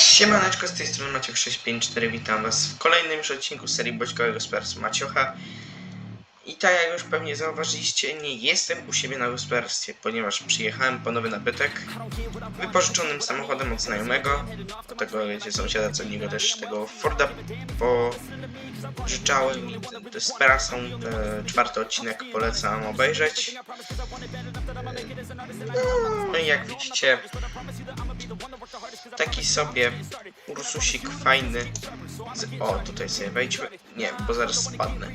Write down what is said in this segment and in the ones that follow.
Siemaneczko, z tej strony Maciek 654, witam was w kolejnym już odcinku serii Boćkowego Spersu Maciocha. I tak jak już pewnie zauważyliście, nie jestem u siebie na gospodarstwie, ponieważ przyjechałem po nowy nabytek wypożyczonym samochodem od znajomego. Do tego wiecie, sąsiada co niego też tego Forda pożyczałem i to prasą. E, czwarty odcinek polecam obejrzeć. No i jak widzicie, taki sobie Ursusik fajny. O, tutaj sobie wejdźmy. Nie, bo zaraz spadnę. E,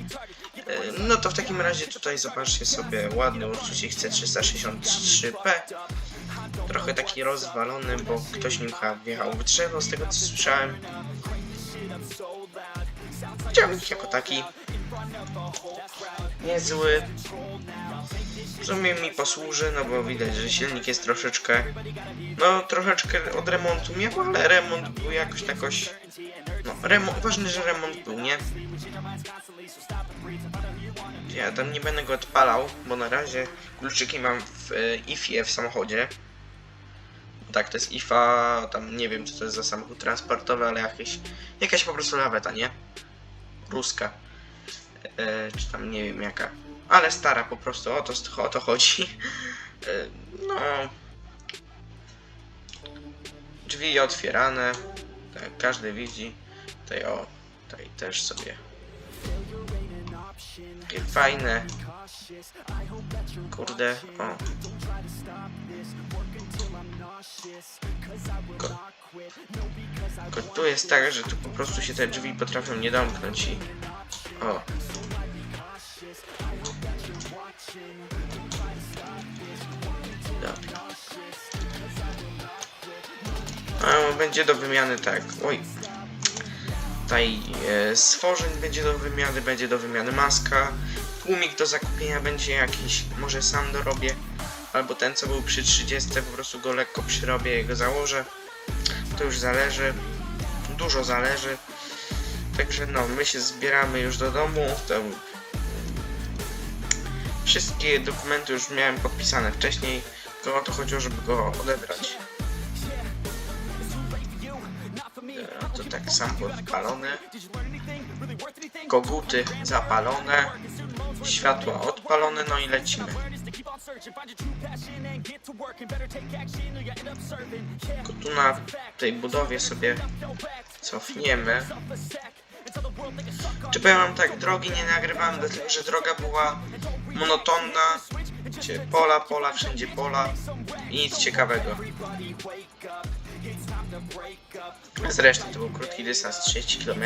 No to w takim razie tutaj zobaczcie sobie ładny Ursusik C363P. Trochę taki rozwalony, bo ktoś nim chyba wjechał w drzewo, z tego co słyszałem. Ciągnik jako taki. Niezły. W sumie mi posłuży, no bo widać, że silnik jest troszeczkę, no troszeczkę od remontu miał, ale remont był jakoś takoś, no remont, ważne, że remont był, nie? Ja tam nie będę go odpalał, bo na razie kluczyki mam w e, IFie w samochodzie. Tak, to jest IFA, tam nie wiem co to jest za samochód transportowy, ale jakieś, jakaś po prostu laweta, nie? Ruska. E, czy tam nie wiem jaka. Ale stara po prostu, o to, o to chodzi. E, no. Drzwi otwierane. Tak, każdy widzi. Tutaj o, tutaj też sobie. Takie fajne. Kurde, o. Ko Tylko tu jest tak, że tu po prostu się te drzwi potrafią nie domknąć i... O. Będzie do wymiany tak. Oj. Tutaj e, stworzeń będzie do wymiany, będzie do wymiany maska. Tłumik do zakupienia będzie jakiś, może sam dorobię. Albo ten co był przy 30, po prostu go lekko przyrobię i go założę. To już zależy. Dużo zależy. Także no, my się zbieramy już do domu. To wszystkie dokumenty już miałem podpisane wcześniej. To o to chodziło, żeby go odebrać. Tak samochód odpalony. Koguty zapalone. Światła odpalone, no i lecimy. Tylko tu na tej budowie sobie cofniemy. Czy powiem tak, drogi nie nagrywałem, dlatego że droga była monotonna. Pola, pola, wszędzie pola i nic ciekawego. Zresztą to był krótki dystans, 30 km.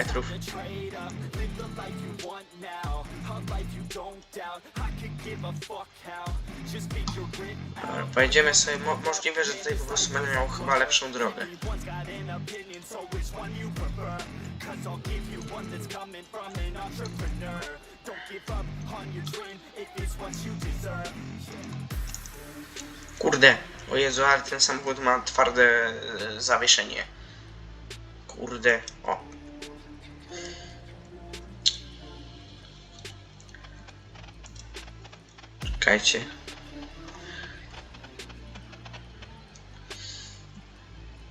Pojedziemy sobie, mo możliwe, że tutaj po prostu będę miał chyba lepszą drogę. Kurde, o Jezu, ale ten samochód ma twarde e, zawieszenie. Kurde, o. Czekajcie.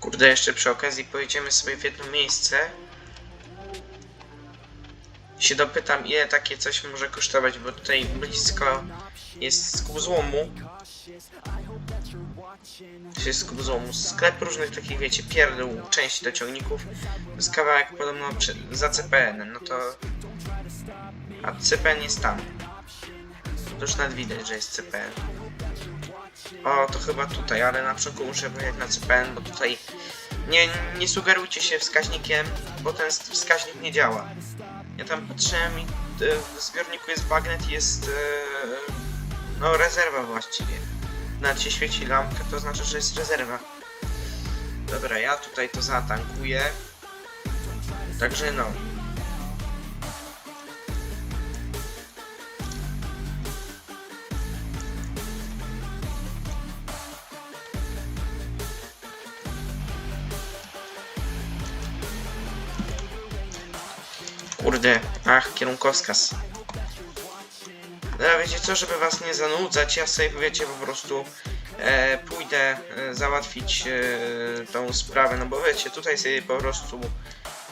Kurde, jeszcze przy okazji pojedziemy sobie w jedno miejsce. Się dopytam, ile takie coś może kosztować, bo tutaj blisko jest skup złomu. Skup złomu. Sklep różnych takich, wiecie, pierdół, części do ciągników. Jest kawałek podobno za CPN, no to... A CPN jest tam. To już nawet widać, że jest CPN. O, to chyba tutaj, ale na początku muszę pojechać na CPN, bo tutaj nie, nie sugerujcie się wskaźnikiem, bo ten wskaźnik nie działa. Ja tam patrzyłem i e, w zbiorniku jest bagnet i jest e, no rezerwa właściwie. Nawet się świeci lampka, to znaczy, że jest rezerwa. Dobra, ja tutaj to zatankuję. Także no. Kurde, ach, kierunkowskaz. Dobra, wiecie co, żeby was nie zanudzać, ja sobie, wiecie, po prostu e, pójdę e, załatwić e, tą sprawę, no bo wiecie, tutaj sobie po prostu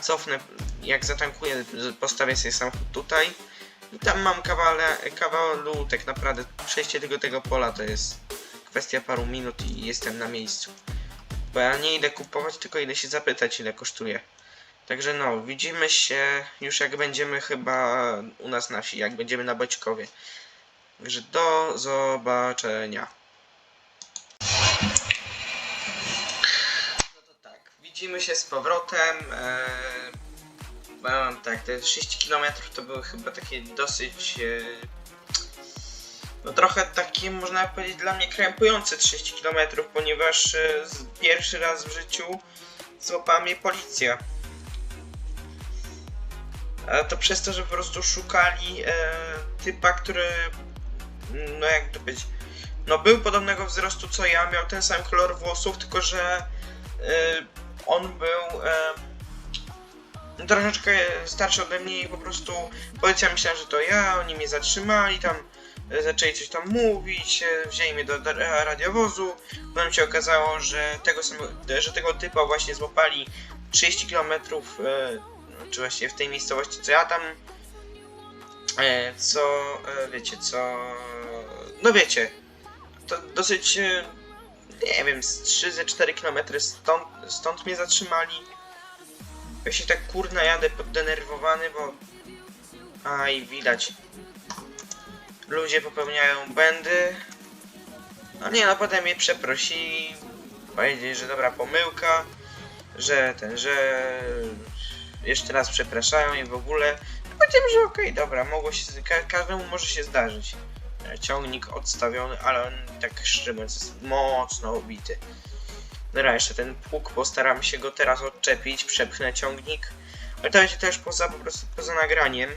cofnę, jak zatankuję, postawię sobie samochód tutaj i tam mam kawale, kawalu, tak naprawdę przejście tego, tego pola to jest kwestia paru minut i jestem na miejscu. Bo ja nie idę kupować, tylko idę się zapytać ile kosztuje. Także no, widzimy się już jak będziemy chyba u nas na wsi, jak będziemy na Boćkowie. Także do zobaczenia. No to tak, widzimy się z powrotem. Eee, tak, te 6 km to były chyba takie dosyć. E, no trochę takie można powiedzieć dla mnie krępujące 30 km, ponieważ e, pierwszy raz w życiu złapała mnie policja. To przez to, że po prostu szukali e, typa, który no jak to być, no był podobnego wzrostu co ja, miał ten sam kolor włosów, tylko że e, on był e, troszeczkę starszy ode mnie i po prostu policja myślała, że to ja, oni mnie zatrzymali, tam e, zaczęli coś tam mówić, e, wzięli mnie do, radiowozu, potem się okazało, że tego, samego, że tego typa właśnie złapali 30 km, czy właściwie w tej miejscowości, co ja tam, e, co, e, wiecie, co, no wiecie, to dosyć, e, nie wiem, z 3-4 km stąd, stąd mnie zatrzymali. Ja się tak kurna jadę poddenerwowany, bo, a i widać, ludzie popełniają błędy, no nie, no potem mnie przeprosili, powiedzieli, że dobra pomyłka, że ten, że jeszcze raz przepraszają i w ogóle. Powiedziałem, że okej, dobra, mogło się, ka każdemu może się zdarzyć. E, Ciągnik odstawiony, ale on tak szczerze mówiąc jest mocno obity. Dobra, jeszcze ten pług, postaram się go teraz odczepić, przepchnę ciągnik. Ale to będzie też poza, po prostu poza nagraniem.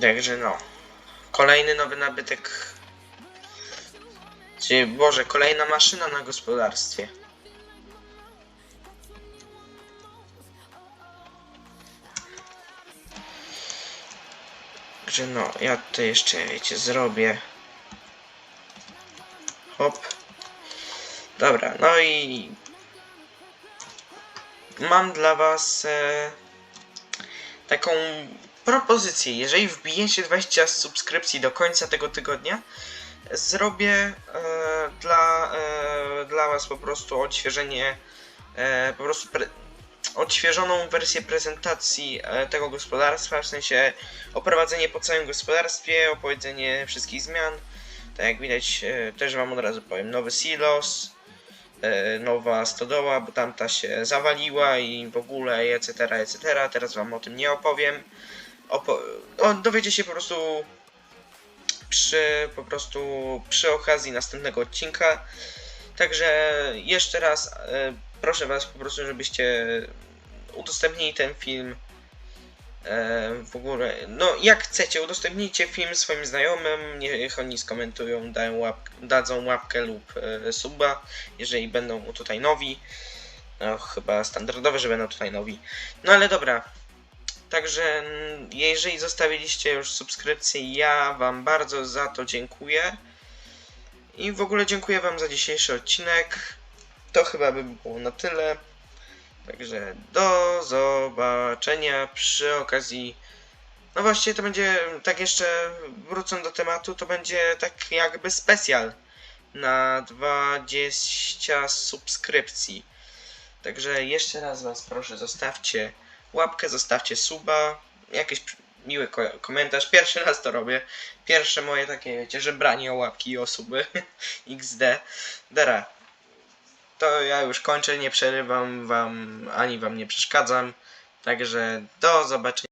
Także no. Kolejny nowy nabytek. Czyli, Boże, kolejna maszyna na gospodarstwie. Także no, ja to jeszcze, wiecie, zrobię. Hop. Dobra, no i mam dla was e, taką propozycję. Jeżeli wbijecie 20 subskrypcji do końca tego tygodnia, zrobię e, dla, e, dla was po prostu odświeżenie, e, po prostu odświeżoną wersję prezentacji e, tego gospodarstwa, w sensie oprowadzenie po całym gospodarstwie, opowiedzenie wszystkich zmian. Tak jak widać, e, też wam od razu powiem, nowy silos, e, nowa stodoła, bo tamta się zawaliła i w ogóle, etc., etc. Teraz wam o tym nie opowiem. Opo o, dowiecie się po prostu przy, po prostu przy okazji następnego odcinka. Także jeszcze raz e, proszę was po prostu, żebyście udostępnili ten film e, w ogóle, no jak chcecie, udostępnijcie film swoim znajomym, niech oni skomentują, dają łap, dadzą łapkę lub e, suba, jeżeli będą tutaj nowi. No chyba standardowe, że będą tutaj nowi. No ale dobra. Także mm, jeżeli zostawiliście już subskrypcję, ja wam bardzo za to dziękuję. I w ogóle dziękuję wam za dzisiejszy odcinek. To chyba by było na tyle. Także do zobaczenia przy okazji. No właściwie to będzie, tak jeszcze wrócę do tematu, to będzie tak jakby specjal na 20 subskrypcji. Także jeszcze raz was proszę, zostawcie łapkę, zostawcie suba, jakiś miły ko- komentarz. Pierwszy raz to robię. Pierwsze moje takie, wiecie, żebranie o łapki i o suby. XD. Dara. To ja już kończę, nie przerywam wam, ani wam nie przeszkadzam. Także do zobaczenia.